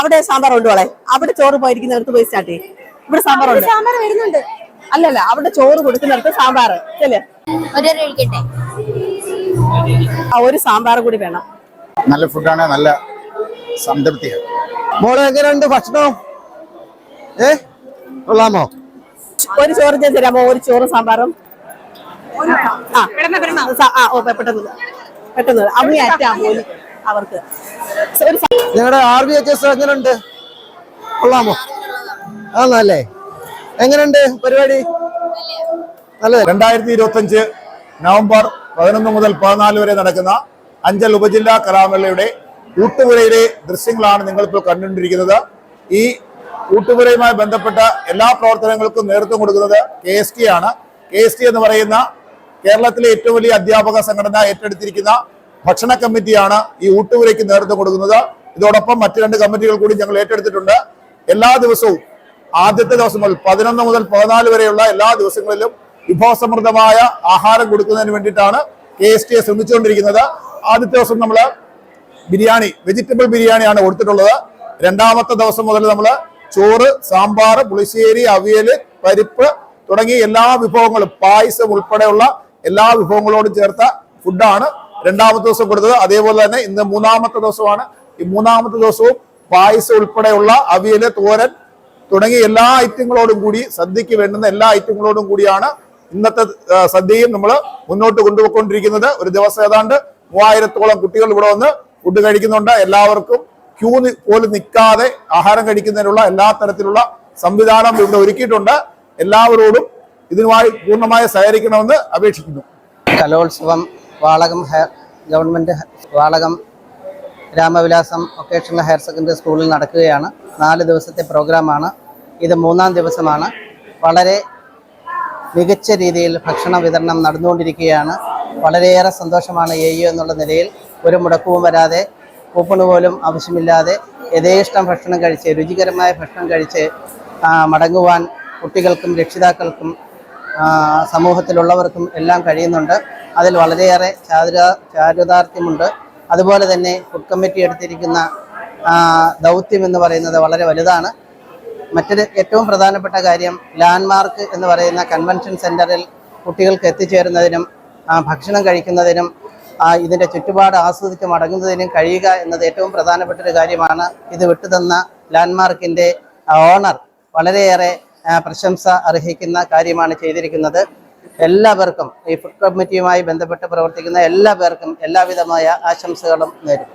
അവിടെ സാമ്പാർ ഉണ്ട് മോളെ. അവിടെ ചോറ് പോയിരിക്കുന്ന അടുത്ത് പോയി സ്റ്റാർട്ട് ചെയ്യും. ഇവിടെ സാമ്പാർ ഉണ്ട് സാമ്പാർ വരുന്നുണ്ട്. അല്ലല്ല അവിടെ ചോറ് കൊടുക്കുന്നിടത്ത് സാമ്പാർ. ഒരു ആ ഒരു സാമ്പാർ കൂടി വേണം. നല്ല ഫുഡാണ് നല്ല സംതൃപ്തിയാണ്. മോളെ എങ്ങനെയുണ്ട് ഭക്ഷണം? ഏ? കൊള്ളാമോ? ഒരു ചോറ് ഞാൻ തരാമോ ഒരു ചോറും സാമ്പാറും. പെട്ടെന്ന് പെട്ടെന്ന്. അറ്റാ പോലും അവർക്ക്. ഒരു നിങ്ങളുടെ ആർ ബി എച്ച് എസ് എങ്ങനെയുണ്ട് കൊള്ളാമോ? ആന്നല്ലേ എങ്ങനെയുണ്ട് പരിപാടി? നല്ലത് രണ്ടായിരത്തി ഇരുപത്തി അഞ്ച് നവംബർ പതിനൊന്ന് മുതൽ പതിനാല് വരെ നടക്കുന്ന അഞ്ചൽ ഉപജില്ലാ കലാമേളയുടെ ഊട്ടുപുരയിലെ ദൃശ്യങ്ങളാണ് നിങ്ങളിപ്പോൾ കണ്ടുകൊണ്ടിരിക്കുന്നത്. ഈ ഊട്ടുപുരയുമായി ബന്ധപ്പെട്ട എല്ലാ പ്രവർത്തനങ്ങൾക്കും നേതൃത്വം കൊടുക്കുന്നത് കെ എസ് ടി ആണ്. കെ എസ് ടി എന്ന് പറയുന്ന കേരളത്തിലെ ഏറ്റവും വലിയ അധ്യാപക സംഘടന ഏറ്റെടുത്തിരിക്കുന്ന ഭക്ഷണ കമ്മിറ്റിയാണ് ഈ ഊട്ടുപുരയ്ക്ക് നേതൃത്വം കൊടുക്കുന്നത്. ഇതോടൊപ്പം മറ്റു രണ്ട് കമ്മിറ്റികൾ കൂടി ഞങ്ങൾ ഏറ്റെടുത്തിട്ടുണ്ട്. എല്ലാ ദിവസവും ആദ്യത്തെ ദിവസം മുതൽ പതിനൊന്ന് മുതൽ പതിനാല് വരെയുള്ള എല്ലാ ദിവസങ്ങളിലും വിഭവസമൃദ്ധമായ ആഹാരം കൊടുക്കുന്നതിന് വേണ്ടിയിട്ടാണ് കെ എസ് ടി എ ശ്രമിച്ചുകൊണ്ടിരിക്കുന്നത്. ആദ്യത്തെ ദിവസം നമ്മൾ ബിരിയാണി വെജിറ്റബിൾ ബിരിയാണിയാണ് കൊടുത്തിട്ടുള്ളത്. രണ്ടാമത്തെ ദിവസം മുതൽ നമ്മൾ ചോറ് സാമ്പാർ പുളിശ്ശേരി അവിയൽ പരിപ്പ് തുടങ്ങിയ എല്ലാ വിഭവങ്ങളും പായസം ഉൾപ്പെടെയുള്ള എല്ലാ വിഭവങ്ങളോടും ചേർത്ത ഫുഡാണ് രണ്ടാമത്തെ ദിവസം കൊടുത്തത്. അതേപോലെ തന്നെ ഇന്ന് മൂന്നാമത്തെ ദിവസമാണ് ഈ മൂന്നാമത്തെ ദിവസവും പായസം ഉൾപ്പെടെയുള്ള അവിയൽ തോരൻ തുടങ്ങിയ എല്ലാ ഐറ്റങ്ങളോടും കൂടി സദ്യക്ക് വേണ്ടുന്ന എല്ലാ ഐറ്റങ്ങളോടും കൂടിയാണ് ഇന്നത്തെ സദ്യയും നമ്മൾ മുന്നോട്ട് കൊണ്ടുപോയിക്കൊണ്ടിരിക്കുന്നത്. ഒരു ദിവസം ഏതാണ്ട് മൂവായിരത്തോളം കുട്ടികൾ ഇവിടെ വന്ന് ഫുഡ് കഴിക്കുന്നുണ്ട്. എല്ലാവർക്കും ക്യൂ പോലും നിൽക്കാതെ ആഹാരം കഴിക്കുന്നതിനുള്ള എല്ലാ തരത്തിലുള്ള സംവിധാനം ഇവിടെ ഒരുക്കിയിട്ടുണ്ട്. എല്ലാവരോടും ഇതിനുമായി പൂർണമായി സഹകരിക്കണമെന്ന് അപേക്ഷിക്കുന്നു. കലോത്സവം Valakom government Valakom Ramavilasam vocational higher secondary സ്കൂളിൽ നടക്കുകയാണ്. നാല് ദിവസത്തെ പ്രോഗ്രാമാണ്. ഇത് മൂന്നാം ദിവസമാണ്. വളരെ മികച്ച രീതിയിൽ ഭക്ഷണ വിതരണം നടന്നുകൊണ്ടിരിക്കുകയാണ്. വളരെയേറെ സന്തോഷമാണ് എ എന്നുള്ള നിലയിൽ. ഒരു മുടക്കവും വരാതെ കൂപ്പണ് പോലും ആവശ്യമില്ലാതെ യഥേഷ്ടം ഭക്ഷണം കഴിച്ച് രുചികരമായ ഭക്ഷണം കഴിച്ച് മടങ്ങുവാൻ കുട്ടികൾക്കും രക്ഷിതാക്കൾക്കും സമൂഹത്തിലുള്ളവർക്കും എല്ലാം കഴിയുന്നുണ്ട്. അതിൽ വളരെയേറെ ചാരുതാ ചാരുതാർത്ഥ്യമുണ്ട് അതുപോലെ തന്നെ ഫുഡ് കമ്മിറ്റി എടുത്തിരിക്കുന്ന ദൗത്യം എന്ന് പറയുന്നത് വളരെ വലുതാണ്. മറ്റൊരു ഏറ്റവും പ്രധാനപ്പെട്ട കാര്യം ലാൻഡ്മാർക്ക് എന്ന് പറയുന്ന കൺവെൻഷൻ സെന്ററിൽ കുട്ടികൾക്ക് എത്തിച്ചേരുന്നതിനും ഭക്ഷണം കഴിക്കുന്നതിനും ഇതിന്റെ ചുറ്റുപാട് ആസ്വദിച്ച് മടങ്ങുന്നതിനും കഴിയുക എന്നത് ഏറ്റവും പ്രധാനപ്പെട്ട ഒരു കാര്യമാണ്. ഇത് വിട്ടുതന്ന ലാൻഡ്മാർക്കിന്റെ ഓണർ വളരെയേറെ പ്രശംസ അർഹിക്കുന്ന കാര്യമാണ് ചെയ്തിരിക്കുന്നത്. എല്ലാവർക്കും ഈ ഫുഡ് കമ്മിറ്റിയുമായി ബന്ധപ്പെട്ട് പ്രവർത്തിക്കുന്ന എല്ലാ പേർക്കും എല്ലാവിധമായ ആശംസകളും നേരും